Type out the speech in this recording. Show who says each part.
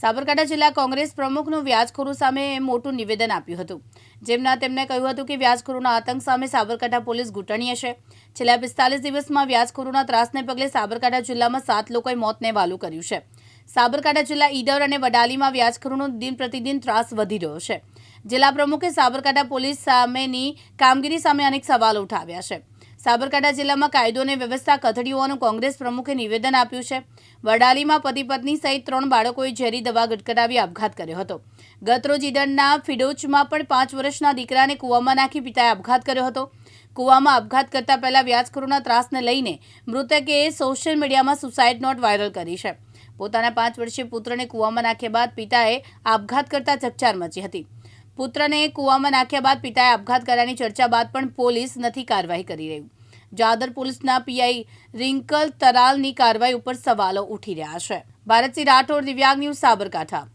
Speaker 1: સાબરકાંઠા જિલ્લા કોંગ્રેસ પ્રમુખનું વ્યાજખોરો સામે મોટું નિવેદન આપ્યું હતું. જેમના તેમણે કહ્યું હતું કે વ્યાજખોરોના આતંક સામે સાબરકાંઠા પોલીસ ઘૂંટણીએ છે. છેલ્લા પિસ્તાલીસ દિવસમાં વ્યાજખોરોના ત્રાસને પગલે સાબરકાંઠા જિલ્લામાં સાત લોકોએ મોતને વાલું કર્યું છે. સાબરકાંઠા જિલ્લા ઈડર અને વડાલીમાં વ્યાજખોરોનો દિન પ્રતિદિન ત્રાસ વધી રહ્યો છે. જિલ્લા પ્રમુખે સાબરકાંઠા પોલીસ સામેની કામગીરી સામે અનેક સવાલો ઉઠાવ્યા છે. સાબરકાંઠા જિલ્લામાં કાયદો અને વ્યવસ્થા કથળી હોવાનું કોંગ્રેસ પ્રમુખે નિવેદન આપ્યું છે. વડાલીમાં પતિ પત્ની સહિત ત્રણ બાળકોએ ઝેરી દવા ગટકટાવી આપઘાત કર્યો હતો. ગતરોજ ઈડનના ફિડોચમાં પણ પાંચ વર્ષના દીકરાને કૂવામાં નાખી પિતાએ આપઘાત કર્યો હતો. કૂવામાં આપઘાત કરતા પહેલા વ્યાજખોરોના ત્રાસને લઈને મૃતકે સોશિયલ મીડિયામાં સુસાઇડ નોટ વાયરલ કરી છે. પોતાના પાંચ વર્ષીય પુત્રને કૂવામાં નાખ્યા બાદ પિતાએ આપઘાત કરતા ચકચાર મચી હતી. પુત્રને કૂવામાં નાખ્યા બાદ પિતાએ આપઘાત કર્યાની ચર્ચા બાદ પણ પોલીસ નથી કાર્યવાહી કરી રહી. જાદર પોલીસના પીઆઈ રિંકલ તરાલની કાર્યવાહી ઉપર સવાલો ઉઠી રહ્યા છે. ભારતસિંહ રાઠોડ, દિવ્યાંગ ન્યૂઝ સાબરકાંઠા.